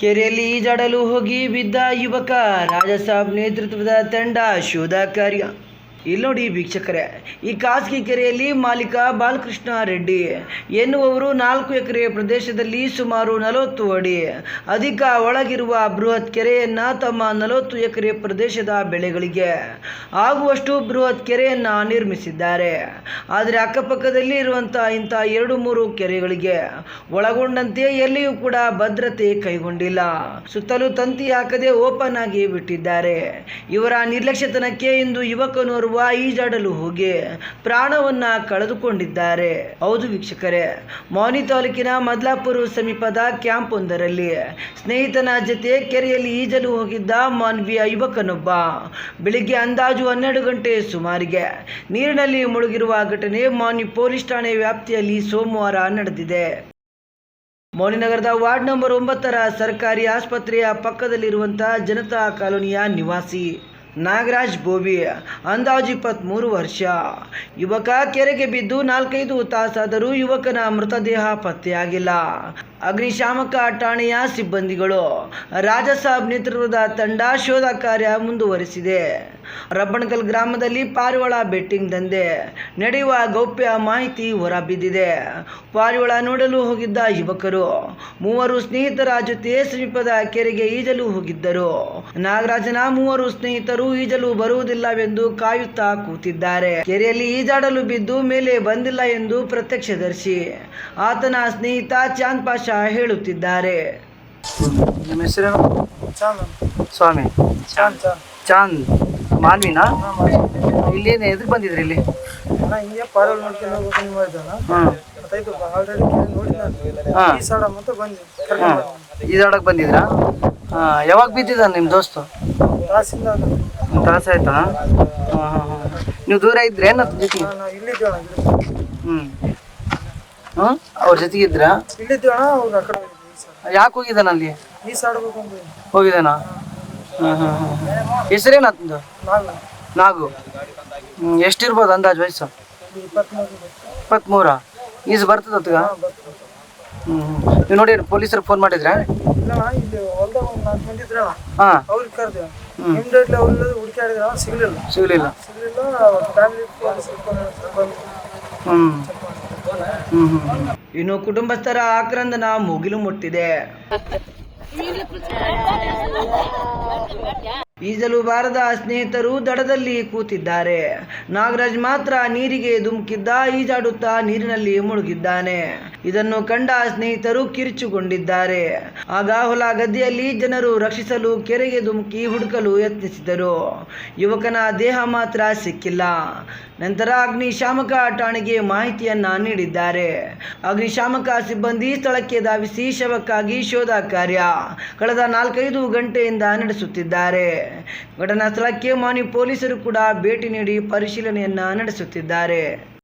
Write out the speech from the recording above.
ಕೆರೆಯಲ್ಲಿ ಈಜಾಡಲು ಹೋಗಿ ಬಿದ್ದ ಯುವಕ ರಾಜಸಾಬ್ ನೇತೃತ್ವದ ತಂಡ ಶೋಧ ಕಾರ್ಯ. ಇಲ್ಲಿ ನೋಡಿ ವೀಕ್ಷಕರೇ, ಈ ಖಾಸಗಿ ಕೆರೆಯಲ್ಲಿ ಮಾಲೀಕ ಬಾಲಕೃಷ್ಣ ರೆಡ್ಡಿ ಎನ್ನುವವರು ನಾಲ್ಕು ಎಕರೆ ಪ್ರದೇಶದಲ್ಲಿ ಸುಮಾರು ನಲವತ್ತು ಅಡಿ ಅಧಿಕ ಒಳಗಿರುವ ಬೃಹತ್ ಕೆರೆಯನ್ನ ತಮ್ಮ ನಲವತ್ತು ಎಕರೆ ಪ್ರದೇಶದ ಬೆಳೆಗಳಿಗೆ ಆಗುವಷ್ಟು ಬೃಹತ್ ಕೆರೆಯನ್ನ ನಿರ್ಮಿಸಿದ್ದಾರೆ. ಆದರೆ ಅಕ್ಕಪಕ್ಕದಲ್ಲಿ ಇರುವಂತಹ ಇಂಥ ಎರಡು ಮೂರು ಕೆರೆಗಳಿಗೆ ಒಳಗೊಂಡಂತೆ ಎಲ್ಲಿಯೂ ಕೂಡ ಭದ್ರತೆ ಕೈಗೊಂಡಿಲ್ಲ. ಸುತ್ತಲೂ ತಂತಿ ಹಾಕದೆ ಓಪನ್ ಆಗಿ ಬಿಟ್ಟಿದ್ದಾರೆ. ಇವರ ನಿರ್ಲಕ್ಷ್ಯತನಕ್ಕೆ ಇಂದು ಯುವಕನೋರ್ವ ಈಜಾಡಲು ಹೋಗಿ ಪ್ರಾಣವನ್ನ ಕಳೆದುಕೊಂಡಿದ್ದಾರೆ. ಹೌದು ವೀಕ್ಷಕರೇ, ಮೌನಿ ತಾಲೂಕಿನ ಮದ್ಲಾಪುರ ಸಮೀಪದ ಕ್ಯಾಂಪ್ ಒಂದರಲ್ಲಿ ಸ್ನೇಹಿತನ ಜೊತೆ ಕೆರೆಯಲ್ಲಿ ಈಜಲು ಹೋಗಿದ್ದ ಮಾನ್ವಿಯ ಯುವಕನೊಬ್ಬ. ಬೆಳಿಗ್ಗೆ ಅಂದಾಜು ಹನ್ನೆರಡು ಗಂಟೆ ಸುಮಾರಿಗೆ ನೀರಿನಲ್ಲಿ ಮುಳುಗಿರುವ ಘಟನೆ ಮಾನ್ವಿ ಪೊಲೀಸ್ ಠಾಣೆ ವ್ಯಾಪ್ತಿಯಲ್ಲಿ ಸೋಮವಾರ ನಡೆದಿದೆ. ಮೌನಿನಗರದ ವಾರ್ಡ್ ನಂಬರ್ ಒಂಬತ್ತರ ಸರ್ಕಾರಿ ಆಸ್ಪತ್ರೆಯ ಪಕ್ಕದಲ್ಲಿರುವಂತಹ ಜನತಾ ಕಾಲೋನಿಯ ನಿವಾಸಿ. ನಾಗರಾಜ್ ಬೋಬಿ ಅಂದಾಜು ಇಪ್ಪತ್ತ್ಮೂರು ವರ್ಷ. ಯುವಕ ಕೆರೆಗೆ ಬಿದ್ದು ನಾಲ್ಕೈದು ತಾಸಾದರೂ ಯುವಕನ ಮೃತದೇಹ ಪತ್ತೆಯಾಗಿಲ್ಲ. ಅಗ್ನಿಶಾಮಕ ಠಾಣೆಯ ಸಿಬ್ಬಂದಿಗಳು. ರಾಜಸಾಬ್ ನೇತೃತ್ವದ ತಂಡ ಶೋಧ ಕಾರ್ಯ ಮುಂದುವರಿಸಿದೆ. ರಬ್ಬಣಕಲ್ ಗ್ರಾಮದಲ್ಲಿ ಪಾರಿವಾಳ ಬೆಟ್ಟಿಂಗ್ ದಂಧೆ ನಡೆಯುವ ಗೌಪ್ಯ ಮಾಹಿತಿ ಹೊರಬಿದ್ದಿದೆ. ಪಾರಿವಾಳ ನೋಡಲು ಹೋಗಿದ್ದ ಯುವಕರು ಮೂವರು ಸ್ನೇಹಿತರ ಜೊತೆ ಸಮೀಪದ ಕೆರೆಗೆ ಈಜಲು ಹೋಗಿದ್ದರು. ನಾಗರಾಜನ ಮೂವರು ಸ್ನೇಹಿತರು ಈಜಲು ಬರುವುದಿಲ್ಲವೆಂದು ಕಾಯುತ್ತಾ ಕೂತಿದ್ದಾರೆ. ಕೆರೆಯಲ್ಲಿ ಈಜಾಡಲು ಬಿದ್ದು ಮೇಲೆ ಬಂದಿಲ್ಲ ಎಂದು ಪ್ರತ್ಯಕ್ಷದರ್ಶಿ ಆತನ ಸ್ನೇಹಿತ ಚಾಂದ್ ಪಾಷಾ ಹೇಳುತ್ತಿದ್ದಾರೆ. ನಿಮ್ಮ ಹೆಸರೇನು? ಚಾಂದ್ ಸ್ವಾಮಿ. ಚಾಂದ್ ಚಾಂದ್. ಚಾಂದ್. ಮಾನ್ವಿನಾ ಇಲ್ಲೇನು ಎದಕ್ಕೆ ಬಂದಿದ್ರಿ ಇಲ್ಲಿ? ಅಣ್ಣ ಹಿಂಗೆ ಪಾರಲ್ ನೋಡ್ಕೊಂಡು ಹೋಗ್ಬೇಕು ನೀವು ಮಾಡಿದ್ದಣ್ಣ ಹಾಂ. ಗೊತ್ತಾಯ್ತು ಆಲ್ರೆಡಿ. ಈ ಅಂತ ಬಂದೆ ಹಾಂ. ಈಜಾಡಕ್ಕೆ ಬಂದಿದ್ರಾ? ಹಾಂ ಯಾವಾಗ ಬಿದ್ದಿದ್ದ ನಿಮ್ಮ ದೋಸ್ತು? ತ್ರಾಸಿಂದ ತಾಸು ಆಯ್ತಾ? ಹಾಂ ಹಾಂ ಹಾಂ. ನೀವು ದೂರ ಇದ್ರ ಏನು ಜೊತೆಗೆ? ಇಲ್ಲಿದ್ದೇವೆ ಹ್ಞೂ ಅವ್ರ ಜೊತೆಗೆ ಇದ್ರಾ? ಇಲ್ಲಿದ್ದೇವೆ ಅಣ್ಣ ಅವ್ರು ಆ ಕಡೆ ಈ ಯಾಕೆ ಹೋಗಿದ್ದಾನ ಅಲ್ಲಿ? ಈ ಹೋಗಿದ್ದಾನ? ಹಾಂ ಹಾಂ ಹಾಂ ಹೆಸರೇನಂದು ನಾನು ನಾಗು. ಹ್ಞೂ ಎಷ್ಟಿರ್ಬೋದು ಅಂದಾಜು ವಯಸ್ಸು? ಇಪ್ಪತ್ತ್ಮೂರು ಈಜು ಬರ್ತದ ಬರ್ತದೆ ಹ್ಞೂ ನೀವು ನೋಡಿ ಪೊಲೀಸರ್ ಫೋನ್ ಮಾಡಿದ್ರಾ? ಹಾಂ. ಅವ್ರಿಗೆ ಇಮಿಡಿಯೇಟ್ಲಿ ಹುಡುಕಾಡಿದ್ರೆ ಸಿಗಲಿಲ್ಲ. ಇನ್ನು ಕುಟುಂಬಸ್ಥರ ಆಕ್ರಂದನ ಮುಗಿಲು ಮುಟ್ಟಿದೆ. ಈಜಲು ಬಾರದ ಸ್ನೇಹಿತರು ದಡದಲ್ಲಿ ಕೂತಿದ್ದಾರೆ. ನಾಗರಾಜ್ ಮಾತ್ರ ನೀರಿಗೆ ಧುಮುಕಿದ್ದ ಈಜಾಡುತ್ತಾ ನೀರಿನಲ್ಲಿ ಮುಳುಗಿದ್ದಾನೆ. ಇದನ್ನು ಕಂಡ ಸ್ನೇಹಿತರು ಕಿರಿಚುಕೊಂಡಿದ್ದಾರೆ ಆಗ ಹೊಲ ಗದ್ದೆಯಲ್ಲಿ ಜನರು ರಕ್ಷಿಸಲು ಕೆರೆಗೆ ಧುಮುಕಿ ಹುಡುಕಲು ಯತ್ನಿಸಿದರು. ಯುವಕನ ದೇಹ ಮಾತ್ರ ಸಿಕ್ಕಿಲ್ಲ. ನಂತರ ಅಗ್ನಿಶಾಮಕ ಠಾಣೆಗೆ ಮಾಹಿತಿಯನ್ನ ನೀಡಿದ್ದಾರೆ. ಅಗ್ನಿಶಾಮಕ ಸಿಬ್ಬಂದಿ ಸ್ಥಳಕ್ಕೆ ಧಾವಿಸಿ ಶವಕ್ಕಾಗಿ ಶೋಧ ಕಾರ್ಯ ಕಳೆದ ನಾಲ್ಕೈದು ಗಂಟೆಯಿಂದ ನಡೆಸುತ್ತಿದ್ದಾರೆ. ಘಟನಾ ಸ್ಥಳಕ್ಕೆ ಮಾನಿ ಪೊಲೀಸರು ಕೂಡ ಭೇಟಿ ನೀಡಿ ಪರಿಶೀಲನೆಯನ್ನ ನಡೆಸುತ್ತಿದ್ದಾರೆ.